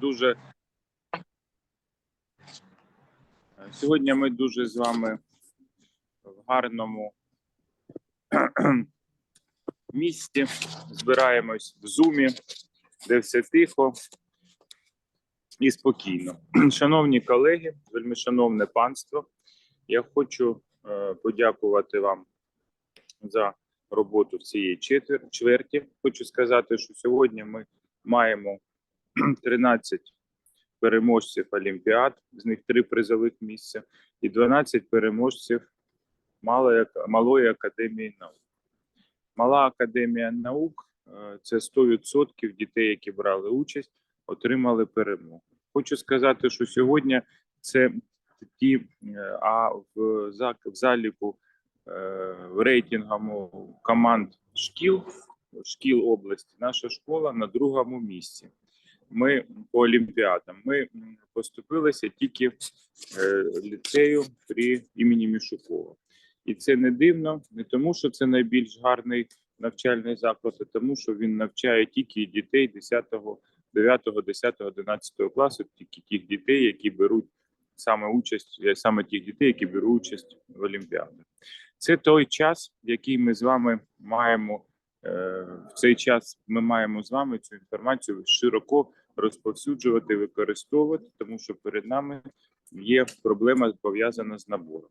дуже сьогодні. Ми дуже з вами в гарному місці. Збираємось в зумі, де все тихо і спокійно. Шановні колеги, вельми шановне панство, я хочу е, подякувати вам за роботу в цієї чверті. Хочу сказати, що сьогодні ми маємо 13 переможців Олімпіад, з них 3 призових місця, і 12 переможців Малої, Малої академії наук. Мала академія наук е, це 100% дітей, які брали участь, отримали перемогу. Хочу сказати, що сьогодні це ті, е, а в, заліку е, в рейтингу команд шкіл шкіл області. Наша школа на другому місці. Ми по олімпіадам. Ми поступилися тільки е, ліцею при імені Мішукова. І це не дивно, не тому, що це найбільш гарний навчальний заклад, а тому, що він навчає тільки дітей 10, 9, 10, 11 класу, тільки тих дітей, які беруть саме участь, е, саме тих дітей, які беруть участь в Олімпіадах. Це той час, який ми з вами маємо в цей час. Ми маємо з вами цю інформацію широко розповсюджувати, використовувати, тому що перед нами є проблема пов'язана з набором.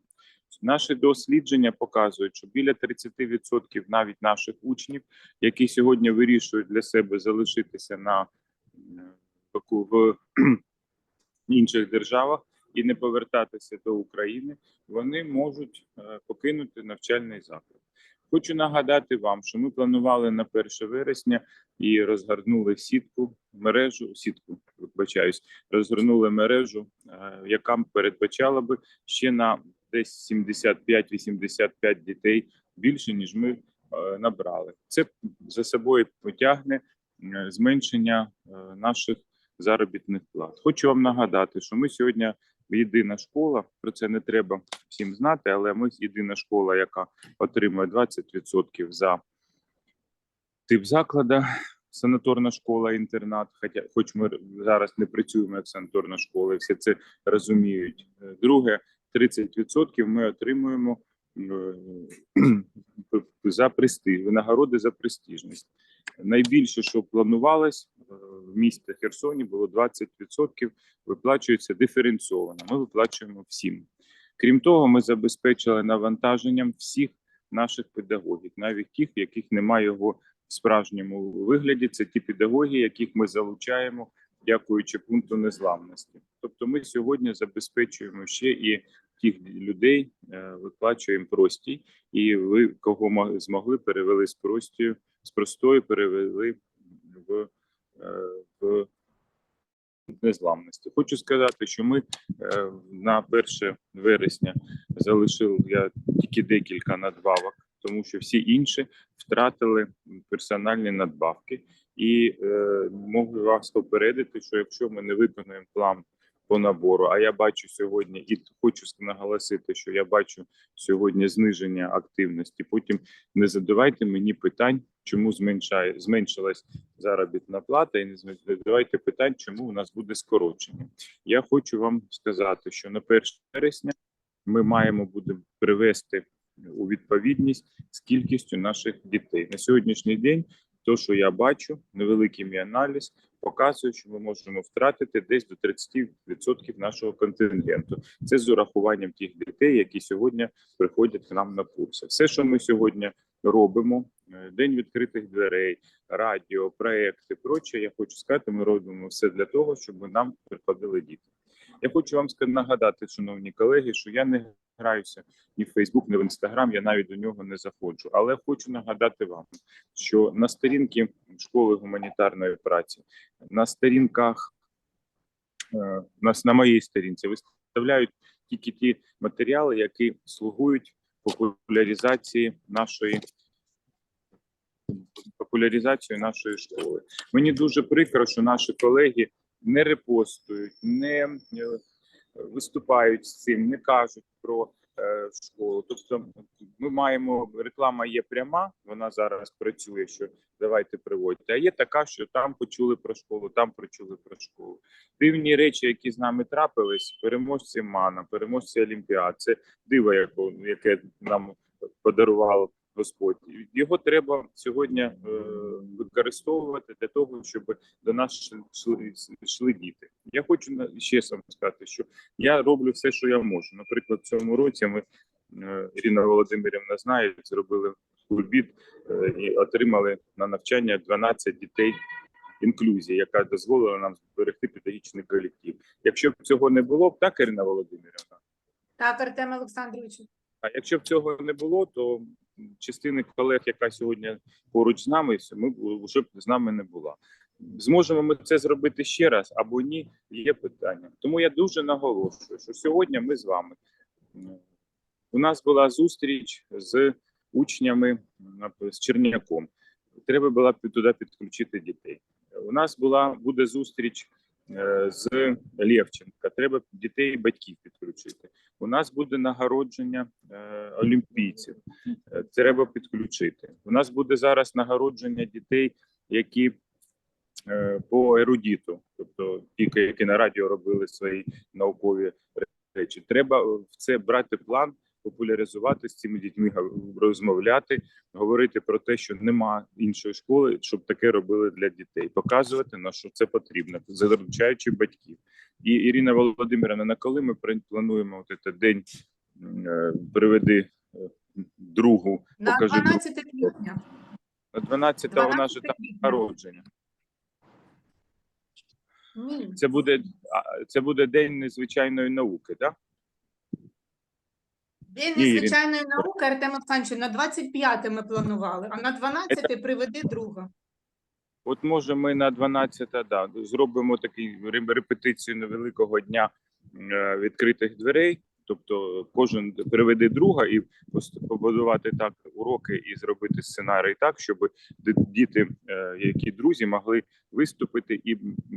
Наші дослідження показують, що біля 30% навіть наших учнів, які сьогодні вирішують для себе залишитися на е, в інших державах і не повертатися до України, вони можуть е, покинути навчальний заклад. Хочу нагадати вам, що ми планували на 1 вересня і розгорнули сітку мережу, сітку вибачаюсь, розгорнули мережу, е, яка передбачала би ще на десь 75-85 дітей більше ніж ми е, набрали. Це за собою потягне зменшення е, наших заробітних плат. Хочу вам нагадати, що ми сьогодні єдина школа. Про це не треба всім знати, але ми єдина школа, яка отримує 20% за тип заклада. Санаторна школа, інтернат. Хоча, хоч ми зараз не працюємо як санаторна школа, всі це розуміють. Е, Друге, 30% ми отримуємо е, за престиж, винагороди за престижність. Найбільше, що планувалось в місті Херсоні, було 20% виплачується диференційовано. Ми виплачуємо всім. Крім того, ми забезпечили навантаженням всіх наших педагогів, навіть тих, яких немає його в справжньому вигляді. Це ті педагоги, яких ми залучаємо, дякуючи пункту незламності. Тобто, ми сьогодні забезпечуємо ще і тих людей, е, виплачуємо простій, і ви кого змогли, перевели з простою, з простої перевели в, в незламності. Хочу сказати, що ми е, на 1 вересня залишив я тільки декілька надбавок, тому що всі інші втратили персональні надбавки. І е, можу вас попередити, що якщо ми не виконуємо план по набору, а я бачу сьогодні, і хочу наголосити, що я бачу сьогодні зниження активності. Потім не задавайте мені питань, чому зменшає зменшилась заробітна плата, і не задавайте питань, чому у нас буде скорочення. Я хочу вам сказати, що на 1 вересня ми маємо будемо привести у відповідність з кількістю наших дітей на сьогоднішній день. То, що я бачу, невеликий мій аналіз показує, що ми можемо втратити десь до 30% нашого контингенту. Це з урахуванням тих дітей, які сьогодні приходять к нам на курси. Все, що ми сьогодні робимо, е, день відкритих дверей, радіо, проекти, проче. Я хочу сказати, ми робимо все для того, щоб нам приходили діти. Я хочу вам нагадати, шановні колеги, що я не граюся ні в Фейсбук, ні в Інстаграм. Я навіть до нього не заходжу. Але хочу нагадати вам, що на сторінки школи гуманітарної праці, на сторінках е, нас на моїй сторінці виставляють тільки ті матеріали, які слугують популяризації нашої популяризацію нашої школи. Мені дуже прикро, що наші колеги не репостують, не е, виступають з цим, не кажуть про е, школу. Тобто, ми маємо реклама є пряма, вона зараз працює. Що давайте приводьте. А є така, що там почули про школу, там почули про школу. Дивні речі, які з нами трапились, переможці МАНа, переможці Олімпіад. Це диво, яке нам подарував Господь. Його треба сьогодні е, використовувати для того, щоб до нас йшли, діти. Я хочу ще сам сказати, що я роблю все, що я можу. Наприклад, в цьому році ми е, Ірина Володимирівна знає, зробили кульбіт е, і отримали на навчання 12 дітей інклюзії, яка дозволила нам зберегти педагогічний колектив. Якщо б цього не було б, так, Ірина Володимирівна. Так, Артем Олександрович. А якщо б цього не було, то частини колег, яка сьогодні поруч з нами, ми вже б з нами не була. Зможемо ми це зробити ще раз або ні, є питання. Тому я дуже наголошую, що сьогодні ми з вами. У нас була зустріч з учнями з Черняком. Треба було туди підключити дітей. У нас була буде зустріч е, з Лєвченка. Треба дітей і батьків підключити. У нас буде нагородження е, олімпійців. Е, Треба підключити. У нас буде зараз нагородження дітей, які е, по ерудіту, тобто ті, які на радіо робили свої наукові речі. Треба в це брати план, популяризувати з цими дітьми, розмовляти, говорити про те, що нема іншої школи, щоб таке робили для дітей, показувати на що це потрібно, залучаючи батьків. І Ірина Володимирівна, на коли ми плануємо от цей день е, приведи е, другу, На покажи 12 квітня. На 12 вона 12 ж там народження. Ні. Це буде це буде день незвичайної науки, так? День Ні, незвичайної науки, Артем Олександрович, на 25 ми планували, а на 12 приведи друга. От може ми на 12 да, зробимо такий ре- репетицію невеликого дня е, відкритих дверей. Тобто кожен приведе друга і побудувати так уроки і зробити сценарій так, щоб діти, е, які друзі, могли виступити і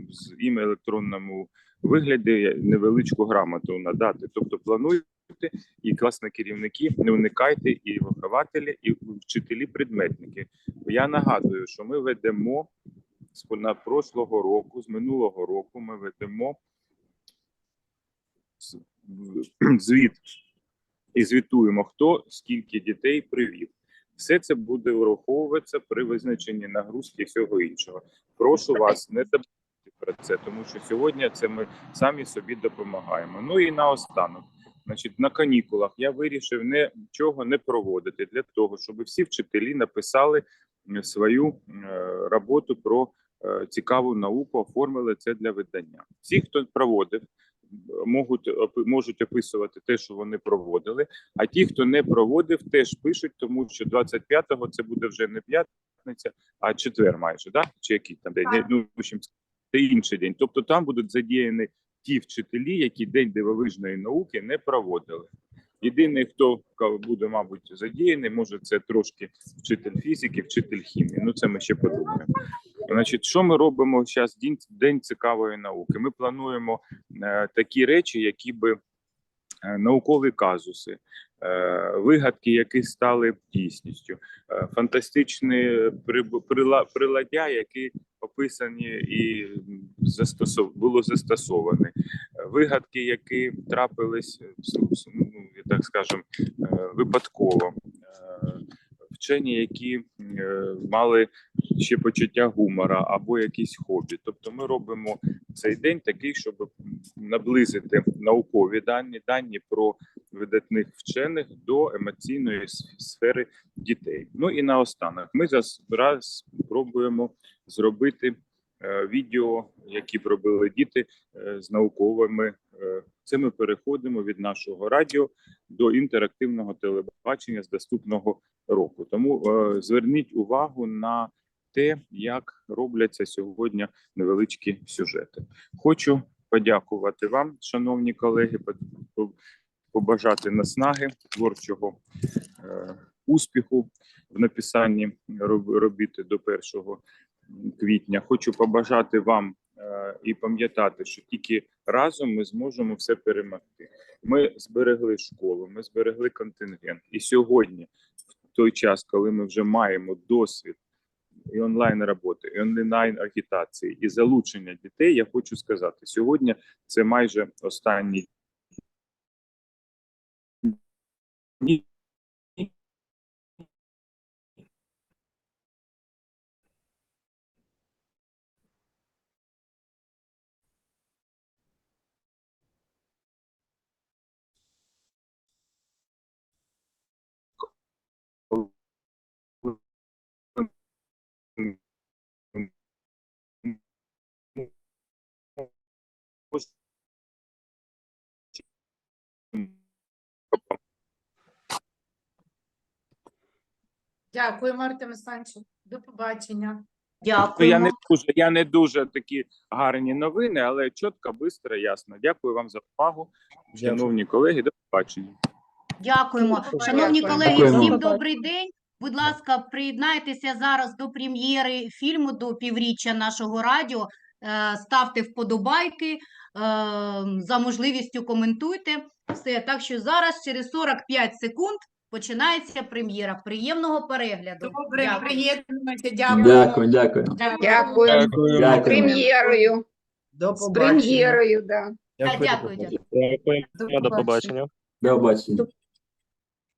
з їм електронному вигляді невеличку грамоту надати. Тобто плануйте і класні керівники, не уникайте і вихователі, і вчителі предметники. Я нагадую, що ми ведемо на прошлого року, з минулого року, ми ведемо звіт і звітуємо, хто скільки дітей привів. Все це буде враховуватися при визначенні нагрузки і всього іншого. Прошу вас не забудьте про це, тому що сьогодні це ми самі собі допомагаємо. Ну і наостанок. Значить, на канікулах я вирішив нічого не проводити для того, щоб всі вчителі написали свою е, роботу про е, цікаву науку, оформили це для видання. Всі, хто проводив, можуть можуть описувати те, що вони проводили. А ті, хто не проводив, теж пишуть, тому що 25-го це буде вже не п'ятниця, а четвер, майже да? чи який там день? Ну, в общем, це інший день. Тобто там будуть задіяні ті вчителі, які день дивовижної науки не проводили. Єдиний, хто буде, мабуть, задіяний, може це трошки вчитель фізики, вчитель хімії. Ну це ми ще подумаємо. Значить, що ми робимо зараз? День, день цікавої науки. Ми плануємо е, такі речі, які би е, наукові казуси, е, вигадки, які стали дійсністю, е, фантастичні приладдя, які описані і застосов... було застосоване, Е, вигадки, які трапились, е, ну, так скажем, е, випадково. Вчені, які мали ще почуття гумора або якісь хобі. Тобто, ми робимо цей день такий, щоб наблизити наукові дані, дані про видатних вчених до емоційної сфери дітей. Ну і наостанок, ми зараз раз спробуємо зробити е, відео, які б робили діти е, з науковими. е, Це ми переходимо від нашого радіо до інтерактивного телебачення з доступного року. Тому зверніть увагу на те, як робляться сьогодні невеличкі сюжети. Хочу подякувати вам, шановні колеги, по- по- побажати наснаги творчого е, успіху в написанні роб- робіт до 1 квітня. Хочу побажати вам е, і пам'ятати, що тільки разом ми зможемо все перемогти. Ми зберегли школу, ми зберегли контингент. І сьогодні, в той час, коли ми вже маємо досвід і онлайн роботи, і онлайн агітації, і залучення дітей, я хочу сказати, сьогодні це майже останній Дякуємо, Артем Олександрович. До побачення. Ну, я не дуже, я не дуже такі гарні новини, але чітко, швидко, ясно. Дякую вам за увагу, шановні колеги. До побачення. Дякуємо. Дякую. Шановні колеги, всім добрий день. Будь ласка, приєднайтеся зараз до прем'єри фільму до півріччя нашого радіо. Е, Ставте вподобайки, е, за можливістю коментуйте. Все, так що зараз через 45 секунд починається прем'єра. Приємного перегляду. Добре, Дякую. приєднуємося. Дякую. Дякую, дякую. Дякую. З Дякую. прем'єрою. До З побачення. прем'єрою, да. Дякую, дякую. Дякую. До побачення. До побачення.